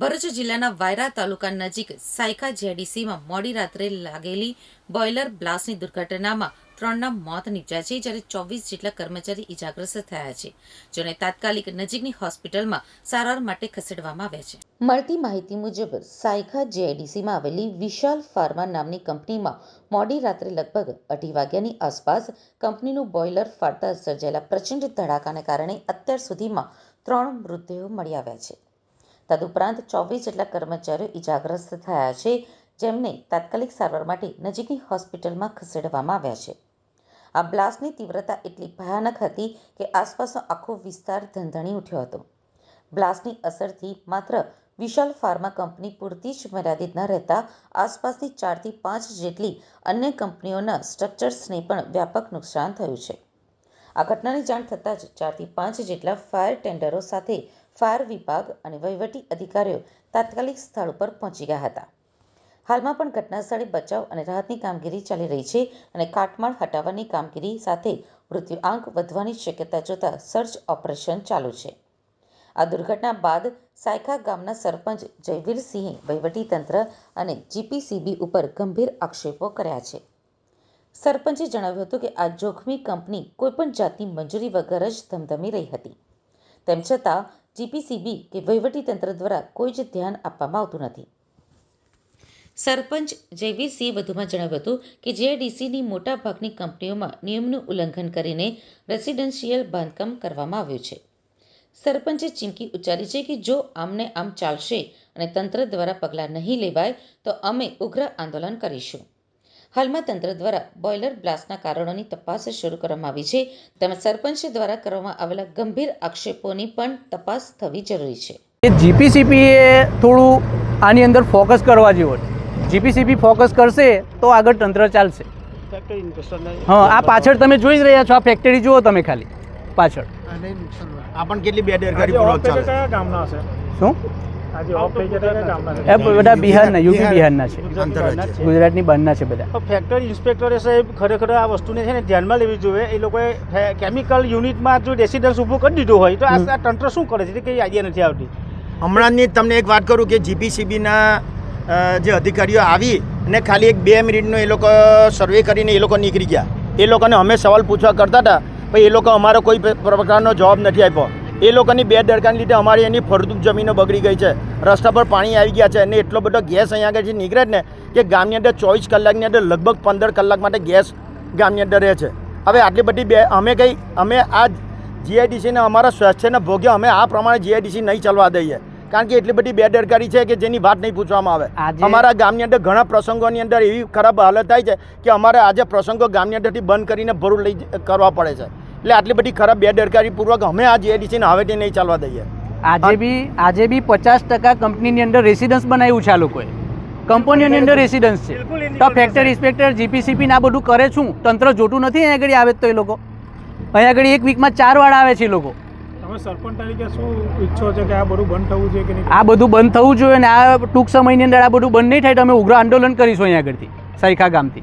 ભરૂચ જિલ્લાના વાયરા તાલુકા નજીક સાયખા જેડીસીમાં મોડી રાત્રે લાગેલી બોઇલર બ્લાસ્ટની દુર્ઘટનામાં ત્રણના મોત નીપજ્યા છે, જ્યારે ચોવીસ જેટલા કર્મચારી ઇજાગ્રસ્ત થયા છે જેને તાત્કાલિક નજીકની હોસ્પિટલમાં સારવાર માટે ખસેડવામાં આવ્યા છે. મળતી માહિતી મુજબ સાયખા જેઆઈડીસીમાં આવેલી વિશાલ ફાર્મા નામની કંપનીમાં મોડી રાત્રે લગભગ અઢી વાગ્યાની આસપાસ કંપનીનું બોઇલર ફાટતા સર્જાયેલા પ્રચંડ ધડાકાને કારણે અત્યાર સુધીમાં ત્રણ મૃતદેહો મળી આવ્યા છે. તદુપરાંત ચોવીસ જેટલા કર્મચારીઓ ઇજાગ્રસ્ત થયા છે, જેમને તાત્કાલિક સારવાર માટે નજીકની હોસ્પિટલમાં ખસેડવામાં આવ્યા છે. આ બ્લાસ્ટની તીવ્રતા એટલી ભયાનક હતી કે આસપાસનો આખો વિસ્તાર ધંધણી ઉઠ્યો હતો. બ્લાસ્ટની અસરથી માત્ર વિશાલ ફાર્મા કંપની પૂરતી જ મર્યાદિત ન રહેતા આસપાસની ચારથી પાંચ જેટલી અન્ય કંપનીઓના સ્ટ્રક્ચર્સને પણ વ્યાપક નુકસાન થયું છે. આ ઘટનાની જાણ થતાં જ ચારથી પાંચ જેટલા ફાયર ટેન્ડરો સાથે ફાયર વિભાગ અને વહીવટી અધિકારીઓ તાત્કાલિક સ્થળ ઉપર પહોંચી ગયા હતા. હાલમાં પણ ઘટનાસ્થળે બચાવ અને રાહતની કામગીરી ચાલી રહી છે અને કાટમાળ હટાવવાની કામગીરી સાથે મૃત્યુ આંક વધવાની શક્યતા જોતા સર્ચ ઓપરેશન ચાલુ છે. આ દુર્ઘટના બાદ સાયખા ગામના સરપંચ જયવીરસિંહે વહીવટીતંત્ર અને જીપીસીબી ઉપર ગંભીર આક્ષેપો કર્યા છે. સરપંચે જણાવ્યું હતું કે આ જોખમી કંપની કોઈપણ જાતની મંજૂરી વગર જ ધમધમી રહી હતી. તેમ છતાં જીપીસીબી કે વહીવટીતંત્ર દ્વારા કોઈ જ ધ્યાન આપવામાં આવતું નથી. સરપંચ જયવીરસિંહે વધુમાં જણાવ્યું હતું કે જેડીસીની મોટાભાગની કંપનીઓમાં નિયમનું ઉલ્લંઘન કરીને રેસિડેન્શિયલ બાંધકામ કરવામાં આવ્યું છે. સરપંચે ચીમકી ઉચ્ચારી છે કે જો આમને આમ ચાલશે અને તંત્ર દ્વારા પગલાં નહીં લેવાય તો અમે ઉગ્ર આંદોલન કરીશું. હાલમાં તંત્ર દ્વારા બોઇલર બ્લાસ્ટના કારણોની તપાસ શરૂ કરવામાં આવી છે. તેમજ સરપંચ દ્વારા કરવામાં આવેલા ગંભીર આક્ષેપોની પણ તપાસ થવી જરૂરી છે. એ જીપીસીપીએ થોડું આની અંદર ફોકસ કરવા જેવું જીપીસીપી ફોકસ કરશે તો આગળ તંત્ર ચાલશે. હા આ પાછળ તમે જોઈ જ રહ્યા છો આ ફેક્ટરી જુઓ તમે ખાલી પાછળ. આ પણ કેટલી બેદરકારી પૂર્વક ચાલે ગામના હશે? શું? બધા બિહારના યુપી બિહારના છે. ગુજરાતની બહારના છે. બધા. તો ફેક્ટરી ઇન્સ્પેક્ટરે સાહેબ ખરેખર આ વસ્તુને છે ને ધ્યાનમાં લેવી જોઈએ. એ લોકોએ કેમિકલ યુનિટમાં જો રેસિડન્સ ઊભું કરી દીધું હોય તો આ તંત્ર શું કરે છે? તે કઈ આઈડિયા નથી આવતી. હમણાંની તમને એક વાત કરું કે જીપીસીબીના જે અધિકારીઓ આવી અને ખાલી એક બે મિનિટનો એ લોકો સર્વે કરીને એ લોકો નીકળી ગયા. એ લોકોને અમે સવાલ પૂછવા કરતા હતા પણ એ લોકો અમારો કોઈ પ્રકારનો જવાબ નથી આપ્યો. એ લોકોની બે દડકાને લીધે અમારી એની ફળદ્રુપ જમીનો બગડી ગઈ છે. રસ્તા પર પાણી આવી ગયા છે અને એટલો બધો ગેસ અહીંયા આગળથી નીકળે જ ને કે ગામની અંદર ચોવીસ કલાકની અંદર લગભગ પંદર કલાક માટે ગેસ ગામની અંદર રહે છે. હવે આટલી બધી બે અમે કંઈ અમે આ જીઆઈડીસીને અમારા સ્વાસ્થ્યના ભોગ્ય અમે આ પ્રમાણે જીઆઈડીસી નહીં ચાલવા દઈએ. કારણ કે એટલી બધી બેદરકારી છે કે જેની વાત નહીં પૂછવામાં આવે. અમારા ગામની અંદર ઘણા પ્રસંગોની અંદર એવી ખરાબ હાલત થાય છે કે અમારે આજે પ્રસંગો ગામની અંદરથી બંધ કરીને ભરું લઈ કરવા પડે છે. એટલે આટલી બધી ખરાબ બેદરકારી પૂર્વક અમે આ જીઆઈડીસીને હવેથી નહીં ચાલવા દઈએ. આજે બી આજે બી પચાસ ટકા કંપનીની અંદર રેસિડન્સ બનાવ્યું છે આ લોકોએ. કંપનીઓની અંદર રેસિડન્સ છે. તો ફેક્ટરી ઇન્સ્પેક્ટર જીપીસીપી આ બધું કરે છું તંત્ર જોતું નથી અહીંયા આગળ આવે તો એ લોકો. અહીંયા આગળ એક વીકમાં ચાર વાર આવે છે એ લોકો. સરપંચ તરીકે શું ઈચ્છો છો કે આ બધું બંધ થવું જોઈએ આ બધું બંધ થવું જોઈએ ને આ ટૂંક સમયની અંદર આ બધું બંધ નહીં થાય તો અમે ઉગ્ર આંદોલન કરીશું અહીંયા આગળથી સાયખા ગામથી.